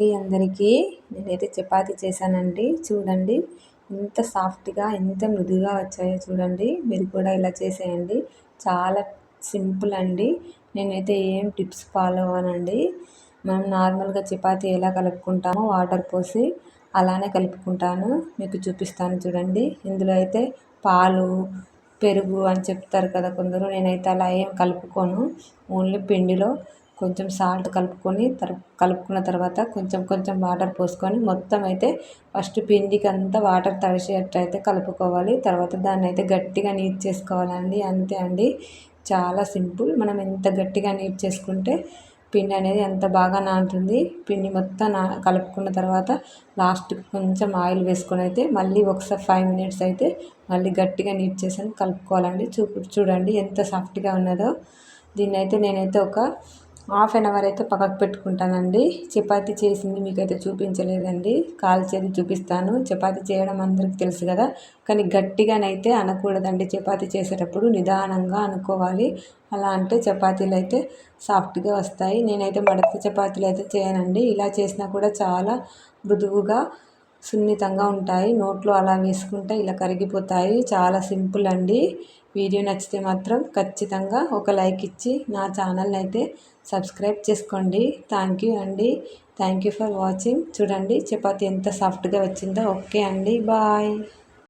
అందరికీ నేనైతే చపాతీ చేశానండి. చూడండి ఎంత సాఫ్ట్గా ఎంత మృదుగా వచ్చాయో చూడండి. మీరు కూడా ఇలా చేసేయండి. చాలా సింపుల్ అండి. నేనైతే ఏం టిప్స్ ఫాలో అవ్వనండి. మనం నార్మల్గా చపాతీ ఎలా కలుపుకుంటామో వాటర్ పోసి అలానే కలుపుకుంటాను. మీకు చూపిస్తాను చూడండి. ఇందులో అయితే పాలు పెరుగు అని చెప్తారు కదా కొందరు. నేనైతే అలా ఏం కలుపుకోను. ఓన్లీ పిండిలో కొంచెం సాల్ట్ కలుపుకొని తర్ కలుపుకున్న తర్వాత కొంచెం కొంచెం వాటర్ పోసుకొని మొత్తం అయితే ఫస్ట్ పిండికి అంతా వాటర్ తడిసేటట్టు అయితే కలుపుకోవాలి. తర్వాత దాన్ని అయితే గట్టిగా నీట్ చేసుకోవాలండి. అంతే అండి. చాలా సింపుల్. మనం ఎంత గట్టిగా నీట్ చేసుకుంటే పిండి అనేది ఎంత బాగా నానుతుంది. పిండి మొత్తం నా కలుపుకున్న తర్వాత లాస్ట్కి కొంచెం ఆయిల్ వేసుకొని అయితే మళ్ళీ ఒకసారి ఫైవ్ మినిట్స్ అయితే మళ్ళీ గట్టిగా నీట్ చేసి కలుపుకోవాలండి. చూ చూడండి ఎంత సాఫ్ట్గా ఉన్నదో. దీన్నైతే నేనైతే ఒక హాఫ్ అన్ అవర్ అయితే పక్కకు పెట్టుకుంటానండి. చపాతీ చేసింది మీకైతే చూపించలేదండి. కాల్చేది చూపిస్తాను. చపాతీ చేయడం అందరికి తెలుసు కదా. కానీ గట్టిగానైతే అనకూడదండి. చపాతీ చేసేటప్పుడు నిదానంగా అనుకోవాలి. అలా అంటే చపాతీలు అయితే సాఫ్ట్గా వస్తాయి. నేనైతే మడత చపాతీలు అయితే చేయనండి. ఇలా చేసినా కూడా చాలా మృదువుగా సున్నితంగా ఉంటాయి. నోట్లో అలా వేసుకుంటే ఇలా కరిగిపోతాయి. చాలా సింపుల్ అండి. వీడియో నచ్చితే మాత్రం ఖచ్చితంగా ఒక లైక్ ఇచ్చి నా ఛానల్ని అయితే సబ్స్క్రైబ్ చేసుకోండి. థ్యాంక్ యూ అండి. Thank you for watching. చూడండి చపాతి ఎంత సాఫ్ట్గా వచ్చిందో. ఓకే అండి. బాయ్.